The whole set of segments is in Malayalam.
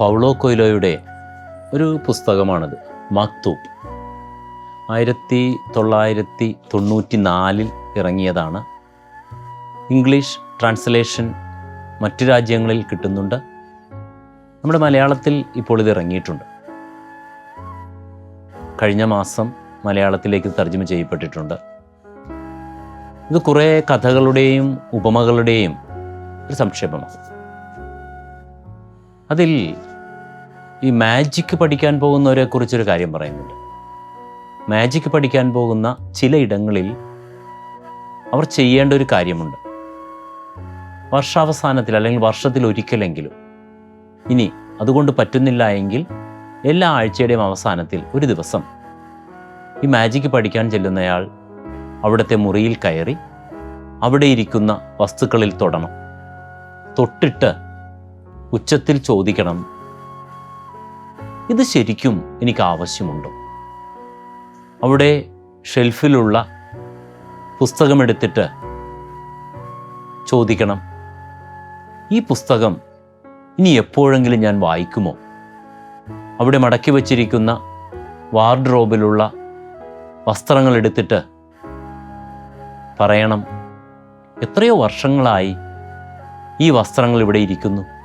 പൗളോ കൊയ്ലോയുടെ ഒരു പുസ്തകമാണത്. മക്തൂബ് ആയിരത്തി തൊള്ളായിരത്തി തൊണ്ണൂറ്റി നാലിൽ ഇറങ്ങിയതാണ്. ഇംഗ്ലീഷ് ട്രാൻസ്ലേഷൻ മറ്റ് രാജ്യങ്ങളിൽ കിട്ടുന്നുണ്ട്. നമ്മുടെ മലയാളത്തിൽ ഇപ്പോൾ ഇത് ഇറങ്ങിയിട്ടുണ്ട്. കഴിഞ്ഞ മാസം മലയാളത്തിലേക്ക് തർജമ ചെയ്യപ്പെട്ടിട്ടുണ്ട്. ഇത് കുറേ കഥകളുടെയും ഉപമകളുടെയും ഒരു സംക്ഷേപമാണ്. അതിൽ ഈ മാജിക്ക് പഠിക്കാൻ പോകുന്നവരെ കുറിച്ചൊരു കാര്യം പറയുന്നുണ്ട്. മാജിക്ക് പഠിക്കാൻ പോകുന്ന ചില ഇടങ്ങളിൽ അവർ ചെയ്യേണ്ട ഒരു കാര്യമുണ്ട്. വർഷാവസാനത്തിൽ അല്ലെങ്കിൽ വർഷത്തിൽ ഒരിക്കലെങ്കിലും ഇനി അതുകൊണ്ട് പറ്റുന്നില്ല എങ്കിൽ എല്ലാ ആഴ്ചയുടെയും അവസാനത്തിൽ ഒരു ദിവസം ഈ മാജിക്ക് പഠിക്കാൻ ചെല്ലുന്നയാൾ അവിടുത്തെ മുറിയിൽ കയറി അവിടെ ഇരിക്കുന്ന വസ്തുക്കളിൽ തൊടണം. തൊട്ടിട്ട് ഉച്ചത്തിൽ ചോദിക്കണം. ഇത് ശരിക്കും എനിക്ക് ആവശ്യമുണ്ടോ? അവിടെ ഷെൽഫിലുള്ള പുസ്തകമെടുത്തിട്ട് ചോദിക്കണം. ഈ പുസ്തകം ഇനി എപ്പോഴെങ്കിലും ഞാൻ വായിക്കുമോ? അവിടെ മടക്കി വച്ചിരിക്കുന്ന വാർഡ്രോബിലുള്ള വസ്ത്രങ്ങൾ എടുത്തിട്ട് പറയണം എത്രയോ വർഷങ്ങളായി ഈ വസ്ത്രങ്ങൾ ഇവിടെ ഇരിക്കുന്നു.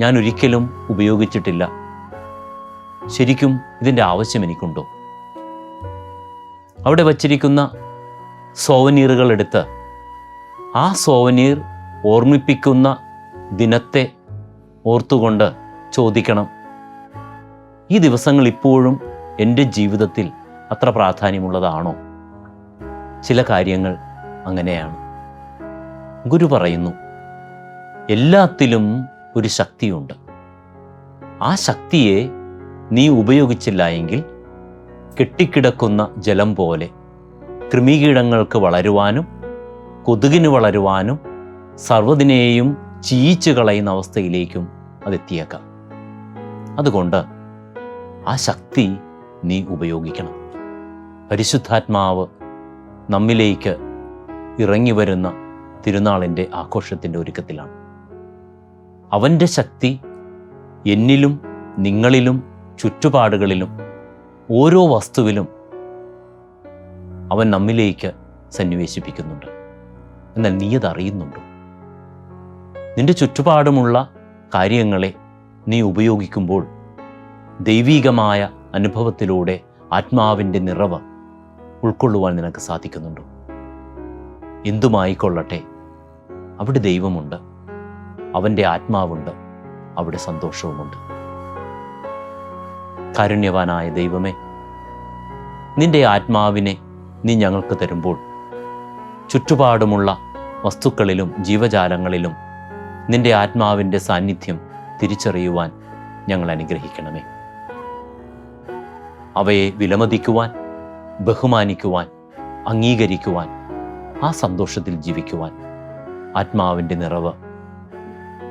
ഞാൻ ഒരിക്കലും ഉപയോഗിച്ചിട്ടില്ല. ശരിക്കും ഇതിന്റെ ആവശ്യം എനിക്കുണ്ടോ? അവിടെ വച്ചിരിക്കുന്ന സോവനീറുകൾ എടുത്ത് ആ സോവനീർ ഓർമ്മിപ്പിക്കുന്ന ദിനത്തെ ഓർത്തുകൊണ്ട് ചോദിക്കണം. ഈ ദിവസങ്ങൾ ഇപ്പോഴും എന്റെ ജീവിതത്തിൽ അത്ര പ്രാധാന്യമുള്ളതാണോ? ചില കാര്യങ്ങൾ അങ്ങനെയാണ്. ഗുരു പറയുന്നു എല്ലാത്തിലും ഒരു ശക്തിയുണ്ട്. ആ ശക്തിയെ നീ ഉപയോഗിച്ചില്ല എങ്കിൽ കെട്ടിക്കിടക്കുന്ന ജലം പോലെ കൃമികീടങ്ങൾക്ക് വളരുവാനും കൊതുകിന് വളരുവാനും സർവതിനെയും ചീച്ചു കളയുന്ന അവസ്ഥയിലേക്കും അതെത്തിയേക്കാം. അതുകൊണ്ട് ആ ശക്തി നീ ഉപയോഗിക്കണം. പരിശുദ്ധാത്മാവ് നമ്മിലേക്ക് ഇറങ്ങി വരുന്ന തിരുനാളിന്റെ ആഘോഷത്തിന്റെ ഒരുക്കത്തിലാണ്. അവന്റെ ശക്തി എന്നിലും നിങ്ങളിലും ചുറ്റുപാടുകളിലും ഓരോ വസ്തുവിലും അവൻ നമ്മിലേക്ക് സന്നിവേശിപ്പിക്കുന്നുണ്ട്. എന്നാൽ നീ അത് അറിയുന്നുണ്ടോ? നിന്റെ ചുറ്റുപാടുമുള്ള കാര്യങ്ങളെ നീ ഉപയോഗിക്കുമ്പോൾ ദൈവീകമായ അനുഭവത്തിലൂടെ ആത്മാവിന്റെ നിറവ് ഉൾക്കൊള്ളുവാൻ നിനക്ക് സാധിക്കുന്നുണ്ടോ? എന്തുമായിക്കൊള്ളട്ടെ അവിടെ ദൈവമുണ്ട്. അവന്റെ ആത്മാവുണ്ട് അവിടെ സന്തോഷവുമുണ്ട്. കാരുണ്യവാനായ ദൈവമേ നിന്റെ ആത്മാവിനെ നീ ഞങ്ങൾക്ക് തരുമ്പോൾ ചുറ്റുപാടുമുള്ള വസ്തുക്കളിലും ജീവജാലങ്ങളിലും നിന്റെ ആത്മാവിന്റെ സാന്നിധ്യം തിരിച്ചറിയുവാൻ ഞങ്ങൾ അനുഗ്രഹിക്കണമേ. അവയെ വിലമതിക്കുവാൻ ബഹുമാനിക്കുവാൻ അംഗീകരിക്കുവാൻ ആ സന്തോഷത്തിൽ ജീവിക്കുവാൻ ആത്മാവിന്റെ നിറവ്